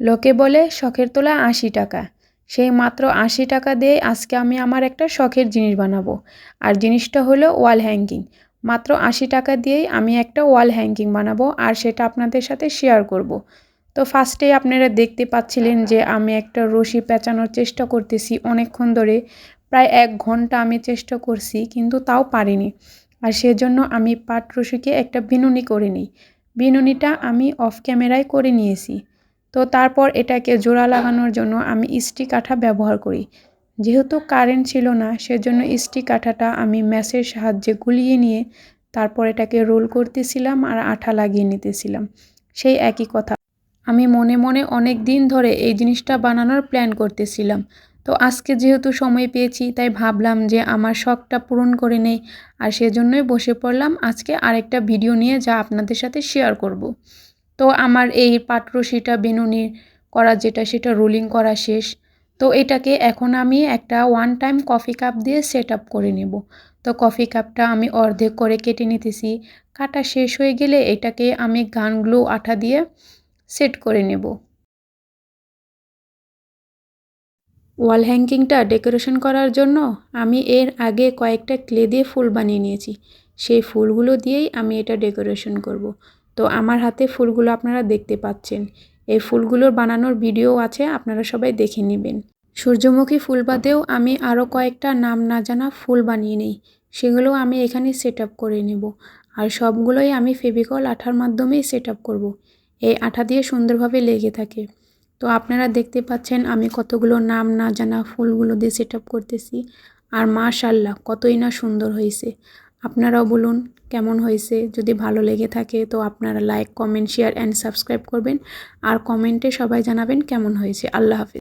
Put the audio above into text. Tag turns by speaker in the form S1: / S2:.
S1: লোকে বলে, শখের তোলা আশি টাকা। সেই মাত্র আশি টাকা দিয়ে আজকে আমি আমার একটা শখের জিনিস বানাবো। আর জিনিসটা হলো ওয়াল হ্যাঙ্গিং। মাত্র আশি টাকা দিয়েই আমি একটা ওয়াল হ্যাঙ্গিং বানাবো আর সেটা আপনাদের সাথে শেয়ার করব। তো ফার্স্টেই আপনারা দেখতে পাচ্ছিলেন যে আমি একটা রশি পেঁচানোর চেষ্টা করতেছি অনেকক্ষণ ধরে। প্রায় এক ঘণ্টা আমি চেষ্টা করছি কিন্তু তাও পারিনি। আর সেজন্য আমি পাট রশিকে একটা বিনুনি করে নিই। বিনুনিটা আমি অফ ক্যামেরায় করে নিয়েছি। তো তারপর এটাকে জোড়া লাগানোর জন্য আমি ইস্টি কাঠা ব্যবহার করি। যেহেতু কারেন্ট ছিল না, সেজন্য ইস্টি কাঠাটা আমি ম্যাসের সাহায্যে গুলিয়ে নিয়ে তারপর এটাকে রোল করতেছিলাম আর আঠা লাগিয়ে নিতেছিলাম। সেই একই কথা। আমি মনে মনে অনেক দিন ধরে এই জিনিসটা বানানোর প্ল্যান করতেছিলাম। তো আজকে যেহেতু সময় পেয়েছি, তাই ভাবলাম যে আমার শখটা পূরণ করে নেই আর সেজন্যই বসে পড়লাম। আজকে আরেকটা ভিডিও নিয়ে যা আপনাদের সাথে শেয়ার করব। তো আমার এই পাটরশিটা বেনুনির করা যেটা, সেটা রোলিং করা শেষ। তো এটাকে এখন আমি একটা ওয়ান টাইম কফি কাপ দিয়ে সেট আপ করে নেব। তো কফি কাপটা আমি অর্ধেক করে কেটে নিতেছি। কাটা শেষ হয়ে গেলে এটাকে আমি গানগুলো আঠা দিয়ে সেট করে নেব। ওয়াল হ্যাঙ্কিংটা ডেকোরেশন করার জন্য আমি এর আগে কয়েকটা ক্লে দিয়ে ফুল বানিয়ে নিয়েছি। সেই ফুলগুলো দিয়েই আমি এটা ডেকোরেশন করব। তো আমার হাতে ফুলগুলো আপনারা দেখতে পাচ্ছেন। এই ফুলগুলোর বানানোর ভিডিও আছে, আপনারা সবাই দেখে নেবেন। সূর্যমুখী ফুল বাদেও আমি আরও কয়েকটা নাম না জানা ফুল বানিয়ে নিই। সেগুলো আমি এখানে সেট করে নেব। আর সবগুলোই আমি ফেভিকল আঠার মাধ্যমেই সেট আপ করব। এই আঠা দিয়ে সুন্দরভাবে লেগে থাকে। তো আপনারা দেখতে পাচ্ছেন আমি কতগুলো নাম না জানা ফুলগুলো দিয়ে সেট করতেছি। আর মাশাল্লাহ কতই না সুন্দর হয়েছে। আপনারাও বলুন কেমন হয়েছে? যদি ভালো লেগে থাকে তো আপনারা like comment share and subscribe করবেন। আর কমেন্টে সবাই জানাবেন কেমন হয়েছে। আল্লাহ হাফিজ।